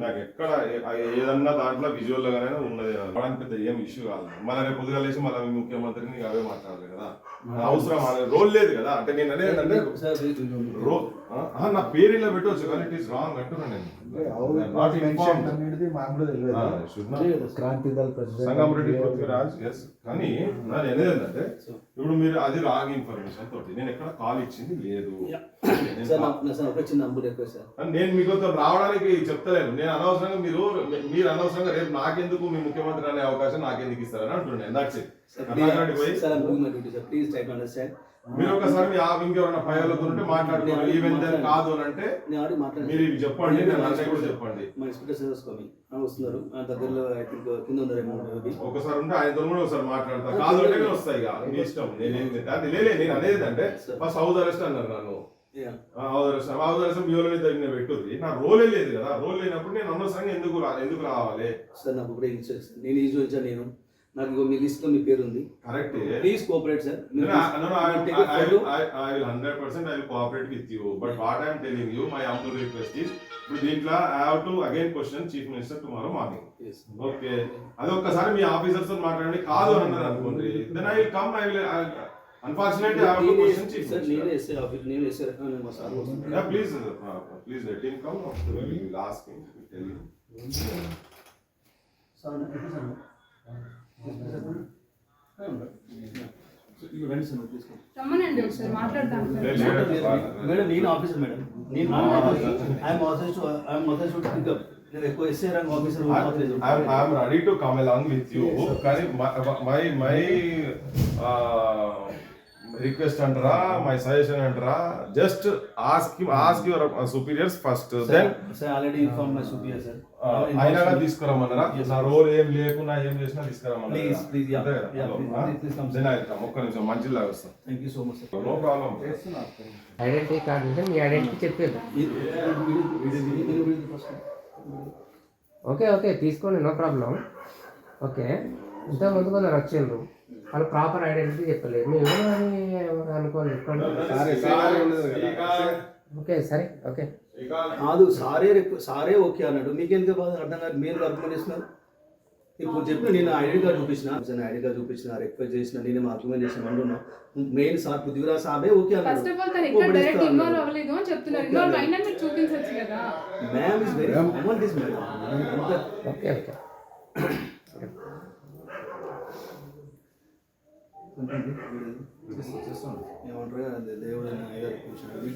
నాకు ఎక్కడ ఏదన్నా దాంట్లో విజువల్ గానే ఉన్నది అవడానికి పెద్ద ఏం ఇష్యూ కాదు. మళ్ళీ రేపు పొద్దుగా లేచి మళ్ళీ మీ ముఖ్యమంత్రిని అవే మాట్లాడాలి కదా. అవసరం రోల్ లేదు కదా. అంటే నేను అనేది ఆ, నా పేరు ఇలా పెట్టవచ్చు కానీ ఇట్ ఈస్ రాంగ్ అంటున్నా నేను. Not informed. మాకు కూడా తెలియదు. ఆ, should not. తెలియదు sir. Kranti Dal president సంగమరెడ్డి Prithviraj yes కానీ నేను అనేది ఏంటంటే ఇప్పుడు మీరు అది రాంగ్ ఇన్ఫర్మేషన్ తోటి నేను ఎక్కడ కాల్ ఇచ్చింది లేదు. నేను మీతో రావడానికి చెప్పలేను నేను అనవసరంగా మీరు మీరు అనవసరంగా రేపు నాకెందుకు మీ ముఖ్యమంత్రి అనే అవకాశం నాకెందుకు ఇస్తారని అంటున్నాను దాట్స్ ఇట్ పోయి. మీరు ఒకసారి మీ ఆ- ఇంకెవరైనా పై వాళ్ళతో ఉంటే మాట్లాడుకోండి ఈవెన్ కాదు అని అంటే. మీరు ఇవి చెప్పండి నేను అన్నయ్య కూడా చెప్పండి. మా ఇన్స్పెక్టర్ కమింగ్ వస్తున్నారు. దగ్గరలో కింద ఉన్నారేమో మేబీ ఒకసారి ఉంటే ఆయనతో కూడా ఒకసారి మాట్లాడతా. కాదు అంటే నేను వస్తాయి ఇక. మీ ఇష్టం. నేనేం అది లేలే నేను అనేది అంటే ఫస్ట్ హౌస్ అరెస్ట్ అన్నారు నన్ను. హౌస్ అరెస్ట్ హౌస్ అరెస్ట్ వాళ్ళని దగ్గర పెట్టుద్ది. నా రోలే లేదు కదా. రోల్ లేనప్పుడు నేను అనవసరంగా ఎందుకు ఎందుకు రావాలి? సార్ నాకు ఇన్సూరెన్స్ సార్ నేను ఈజీ వచ్చాను నేను. నాకు మీ లిస్ట్లో మీ పేరు ఉంది correct please cooperate sir will hundred percent I will cooperate with you. But what I am telling you, my humble request is, ఇప్పుడు దీంట్లో I have to again question Chief Minister tomorrow morning. Okay అది ఒక్కసారి మీ ఆఫీసర్స్తో మాట్లాడండి. కాదు అని అన్నారు అనుకోండి. Then I will come I will unfortunately I have to question chief sir నేనే ఎస్ఏ ఆఫీస్ నేను ఎస్ఏ రకమైన మా sir ya please please let him come we will ask him tell him sir ఎప్పుడు సార్ ఇక రండి sir తీసుకోండి రమ్మనండి ఒకసారి మాట్లాడతాను. మేడం నేను ఆఫీసర్ మేడం నేను I'm authorize I'm authorize to pick up నేను ఎక్కువ SA Rang officer I'm ready to come along with you. కానీ my my uh, రిక్వెస్ట్ అంటారా మై సజెషన్ అంటారా just ask ask your superiors first then sir already inform my super sir అయినా తీసుకురమ్మన్నారా నా role ఏం లేకున్నా ఏం చేసినా తీసుకురమ్మన్నారా yeah. Yeah, please, please come, sir. Then I come ఒక్క నిమిషం మంచిలాగా వస్తాం thank you so much sir no problem identity card ఉంటే మీ ఐడెంటిటీ చెప్పారు ఓకే ఓకే తీసుకోండి నో ప్రాబ్లం ఓకే ఇంత ముందు కొందరు వచ్చిండ్రు వాళ్ళు ప్రాపర్ ఐడెంటిటీ చెప్పలేదు. మేము అని అనుకోవాలి ఓకే సరే ఓకే. కాదు సారే రిప్- సారే ఓకే అన్నాడు. మీకెందుకు బాధ? అర్థం కాదు మీరు అర్థం చేస్తున్నారు ఇప్పుడు చెప్పిన నేను ఐడి కార్డ్ చూపించిన ఐడి కార్డ్ చూపించిన రిక్వెస్ట్ చేసిన నేను ఆర్గ్యుమెంట్ చేసిన అంటున్నా. మెయిన్ సార్ పృథ్వీరాజ్ సాబే ఓకే ఫస్ట్ అన్నాడు ఆఫ్ ఆల్ తను ఎక్కడ డైరెక్ట్ ఇన్వాల్వ్ అవ్వలేదు అని చెప్తున్నారు. ఇన్వాల్వ్ అయినా మీరు చూపించవచ్చు కదా. Ma'am is very common this madam ఎంత ఓకే. ఓకే. ఏమంటారు అది దేవుడు అని అయ్యగారు కూర్చున్నాడు.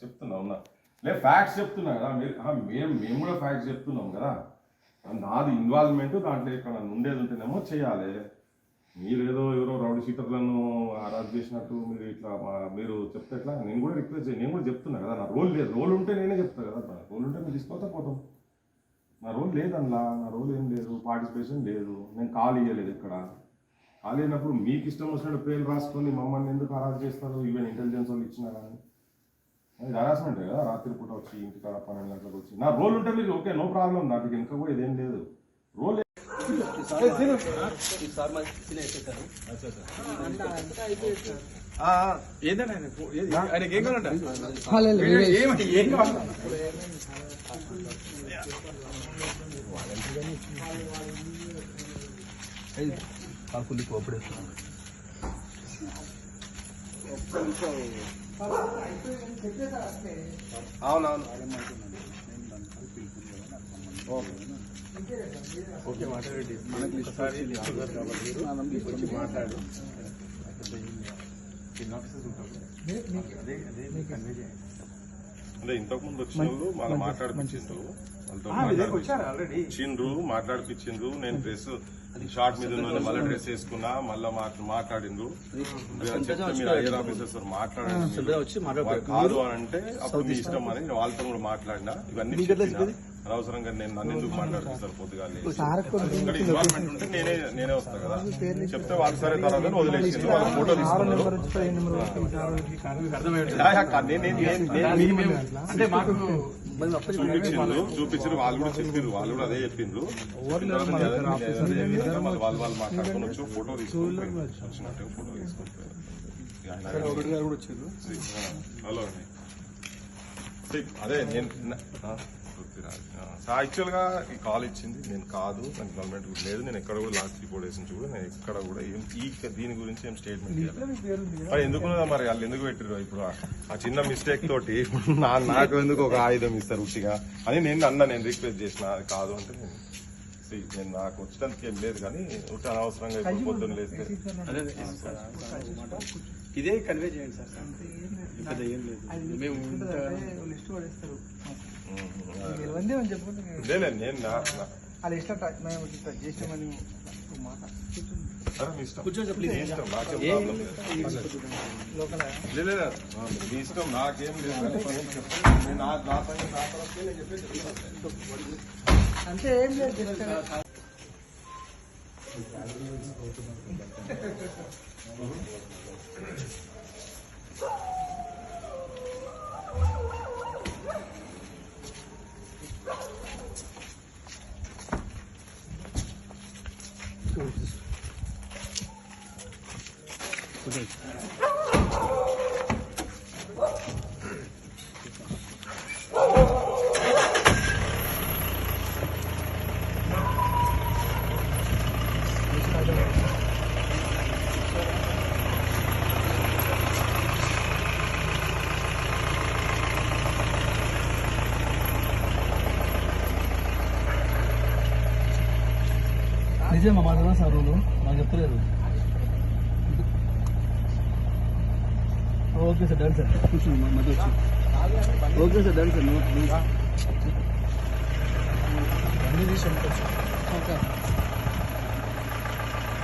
చెప్తున్నా ఉన్నా లేదు ఫ్యాక్ట్స్ చెప్తున్నా కదా మీరు మేము మేము కూడా ఫ్యాక్ట్స్ చెప్తున్నాం కదా నాది ఇన్వాల్వ్మెంట్ దాంట్లో ఇక్కడ ఉండేది ఉంటేనేమో చేయాలి మీరు ఏదో ఎవరో రౌడీ షీటర్లను ఆరాజ్ చేసినట్టు మీరు ఇట్లా మీరు చెప్తే ఎట్లా నేను కూడా రిక్వెస్ట్ చేయ నేను కూడా చెప్తున్నా కదా నా రోల్ లేదు రోల్ ఉంటే నేనే చెప్తా కదా నా రోల్ ఉంటే మీరు తీసుకోతా పోతాం నా రోల్ లేదన్నా నా రోల్ ఏం లేదు పార్టిసిపేషన్ లేదు నేను కాల్ ఇవ్వలేదు ఇక్కడ. కాల్ అయినప్పుడు మీకు ఇష్టం వచ్చినట్టు పేర్లు రాసుకొని మమ్మల్ని ఎందుకు అరెస్ట్ చేస్తారు? ఈవెన్ ఇంటెలిజెన్స్ వాళ్ళు ఇచ్చినా కానీ. అది హరాస్మెంట్ కదా రాత్రి పూట వచ్చి ఇంటికి పన్నెండు గంటలకు వచ్చి. నా రోల్ ఉంటే మీకు ఓకే నో ప్రాబ్లం నాకు ఇంకా కూడా ఇదేం లేదు. రోల్ ఈ సార్ మాది ఏంటంటే ఆయనకి ఏం కావాలంట ఏం కావాలి? కాకులు కోఆపరేషన్ అవునవును ఓకే మాట్లాడండి. మనకి ఆధార్ కాబట్టి మనం మాట్లాడు. అంటే ఇంతకు ముందు వచ్చిన వాళ్ళు వాళ్ళు మాట్లాడిపించిండ్రు వాళ్ళతో వచ్చారు ఆల్రెడీ? వచ్చిండ్రు మాట్లాడిపించిండ్రు నేను డ్రెస్ షార్ట్ మీద ఉన్న మళ్ళీ డ్రెస్ వేసుకున్నా మళ్ళీ మీరు మాట్లాడండి. వచ్చి వాళ్ళు కాదు అని అంటే అప్పుడు మీ ఇష్టం అని వాళ్ళతో కూడా మాట్లాడినా. ఇవన్నీ. అనవసరంగా నేను నన్ను ఎందుకు మాట్లాడుతారు పొద్దుగా ఇక్కడ ఇన్వాల్వ్మెంట్ ఉంటే నేనే నేనే వస్తా కదా. చెప్తే వాళ్ళు సరే తర్వాత వదిలేసిండ్రు వాళ్ళ ఫోటో తీసుకున్నారు అంటే మాకు చూపించిండ్రు చూపించారు వాళ్ళు కూడా చెప్పారు వాళ్ళు కూడా అదే చెప్పిండ్రు. వాళ్ళు వాళ్ళు మాట్లాడుకొని వచ్చి ఫోటో తీసుకొని వచ్చినట్టు ఫోటో వచ్చారు? హలో అదే నేను యాక్చువల్గా ఈ కాల్ ఇచ్చింది. నేను కాదు నాకు గవర్నమెంట్ కూడా లేదు. నేను ఎక్కడ కూడా లాస్ట్ త్రీ ఫోర్ డేస్ నుంచి కూడా నేను ఎక్కడ కూడా ఏం ఈ దీని గురించి ఏం స్టేట్మెంట్ మరి ఎందుకు మరి? వాళ్ళు ఎందుకు పెట్టారు ఇప్పుడు ఆ- చిన్న మిస్టేక్ తోటి నాకు ఎందుకు ఒక ఆయుధం ఇస్తారు ఉట్టిగా? అని నేను అన్నా నేను రిక్వెస్ట్ చేసిన అది కాదు అంటే నేను నేను నాకు వచ్చడానికి ఏం లేదు కానీ ఉట్టి అనవసరంగా ఇప్పుడు పొద్దున్న లేస్తే అదే అదే. మాట. ఇదే కన్వే చేయండి సార్. లేదు. మేము లిస్ట్ పడేస్తారు ఉమ్, వందే అని చెప్పుకుంటే లేదు లేదు, నేను నా- నా- అది ఇష్టం మేము ఇట్లా చేసామని మాట సరే, మీ ఇష్టం. కూర్చోండి సార్, ప్లీజ్. మీ ఇష్టం, నాకేం ప్రాబ్లం లేదు. లోకల్ లేదు, లేదు, ఆ, మీ ఇష్టం నాకేం లేదు కానీ నేను చెప్తాను. నేను నా నా పైన నా తరఫున నేను చెప్పేది చెప్తాను. అంటే ఏం లేదు just నిజమా మాట్లాడా సార్ రోజు నాకు చెప్పలేదు ఓకే సార్ డన్ సార్. కూర్చోండి మధ్య వచ్చి ఓకే సార్ డన్ సార్ అన్ని తీసి ఓకే.